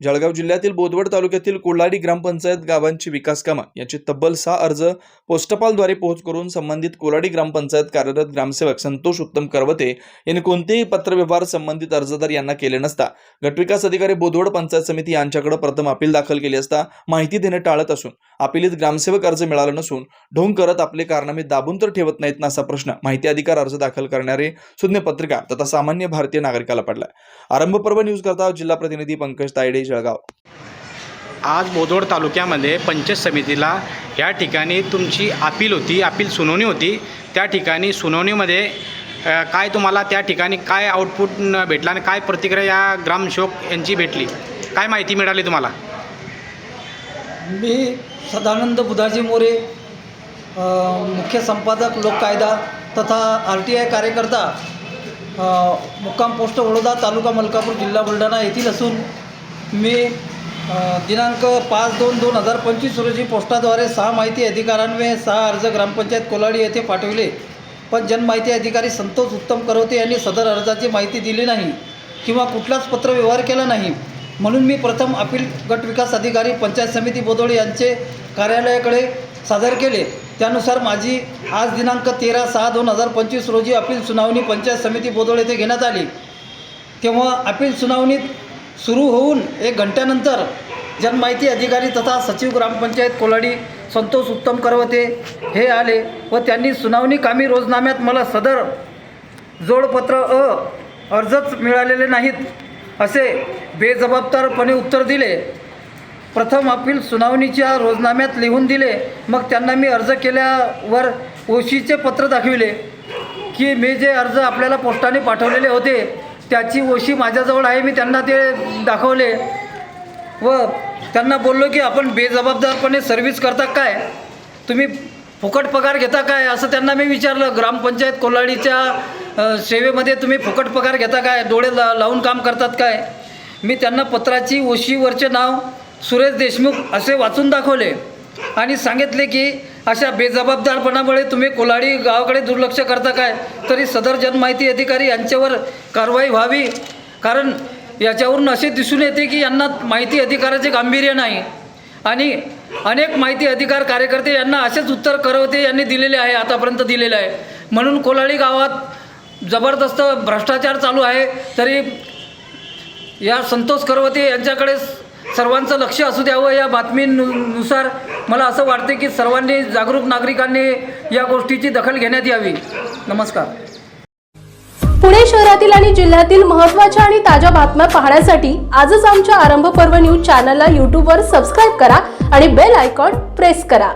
जळगाव जिल्ह्यातील बोदवड तालुक्यातील कोल्हाडी ग्रामपंचायत गावांची विकास कामं याचे तब्बल सहा अर्ज पोस्टपालद्वारे पोहोच करून संबंधित कोल्हाडी ग्रामपंचायत कार्यरत ग्रामसेवक संतोष उत्तम करवते यांनी कोणतेही पत्रव्यवहार संबंधित अर्जदार यांना केले नसता. गटविकास अधिकारी बोदवड पंचायत समिती यांच्याकडे प्रथम अपील दाखल केली असता माहिती देणे टाळत असून अपिलीत ग्रामसेवक अर्ज मिळाला नसून ढोंग करत आपले कारनामे दाबून तर ठेवत नाहीत ना असा प्रश्न माहिती अधिकार अर्ज दाखल करणारे सुज्ञ पत्रकार तथा सामान्य भारतीय नागरिकाला पडला आरंभपर्व न्यूज करता जिल्हा प्रतिनिधी पंकज तायडे जळगाव. आज बोदोड तालुक्यामध्ये पंचायत समितीला या ठिकाणी तुमची अपील होती अपील सुनावणी होती. त्या ठिकाणी सुनावणीमध्ये काय तुम्हाला त्या ठिकाणी काय आउटपुट भेटला आणि काय प्रतिक्रिया या ग्रामसेवक यांची भेटली? काय माहिती मिळाली तुम्हाला? मी सदानंद बुधाजी मोरे मुख्य संपादक लोककायदा तथा आर टी आय कार्यकर्ता मुक्काम पोस्ट वडोदा तालुका मलकापूर जिल्हा बुलढाणा येथील असून मी दिनांक पाच दोन दोन हजार पंचवीस रोजी पोस्टाद्वारे सहा माहिती अधिकारांवे सहा अर्ज ग्रामपंचायत कोलाडी येथे पाठविले. पण जनमाहिती अधिकारी संतोष उत्तम करवते यांनी सदर अर्जाची माहिती दिली नाही किंवा कुठलाच पत्रव्यवहार केला नाही. म्हणून मी प्रथम अपील गट विकास अधिकारी पंचायत समिती बोदोळे यांचे कार्यालयाकडे सादर केले. त्यानुसार माझी आज दिनांक तेरा सहा दोन हजार पंचवीस रोजी अपील सुनावणी पंचायत समिती बोदोड येथे घेण्यात आली. तेव्हा अपील सुनावणीत सुरू होऊन एक घंट्यानंतर जनमाहिती अधिकारी तथा सचिव ग्रामपंचायत कोलाडी संतोष उत्तम करवते हे आले व त्यांनी सुनावणी कामी रोजनाम्यात मला सदर जोडपत्र अ अर्जच मिळालेले नाहीत असे बेजबाबदारपणे उत्तर दिले. प्रथम अपील सुनावणीच्या रोजनाम्यात लिहून दिले. मग त्यांना मी अर्ज केल्यावर ओशीचे पत्र दाखविले की मी जे अर्ज आपल्याला पोस्टाने पाठवलेले होते त्याची ओशी माझ्याजवळ आहे मी त्यांना ते दाखवले. व त्यांना बोललो की आपण बेजबाबदारपणे सर्व्हिस करता काय? तुम्ही फुकट पगार घेता काय? असं त्यांना मी विचारलं. ग्रामपंचायत कोल्हाडीच्या सेवेमध्ये तुम्ही फुकट पगार घेता काय? डोळे ला लावून काम करतात काय? मी त्यांना पत्राची ओशीवरचे नाव सुरेश देशमुख असे वाचून दाखवले आणि सांगितले की अशा बेजबाबदारपणामुळे तुम्ही कोल्हाडी गावाकडे दुर्लक्ष करता काय? तरी सदर जनमाहिती अधिकारी यांच्यावर कारवाई व्हावी. कारण याच्यावरून असे दिसून येते की यांना माहिती अधिकाराचे गांभीर्य नाही. आणि अनेक माहिती अधिकार कार्यकर्ते यांना असेच उत्तर करवते यांनी दिलेले आहे आतापर्यंत दिलेले आहे. म्हणून कोलाडी गावात जबरदस्त भ्रष्टाचार चालू आहे. तरी या संतोष करवते यांच्याकडे सर्वांचं लक्ष असू द्यावं या बातमीनुसार. मला असं वाटते की सर्वांनी जागरूक नागरिकांनी या गोष्टीची दखल घेण्यात यावी. नमस्कार. पुणे शहरातील आणि जिल्ह्यातील महत्त्वाच्या आणि ताज्या बातम्या पाहण्यासाठी आजच आमच्या आरंभ पर्व न्यूज चॅनलला यूट्यूबवर सबस्क्राईब करा आणि बेल आयकॉन प्रेस करा.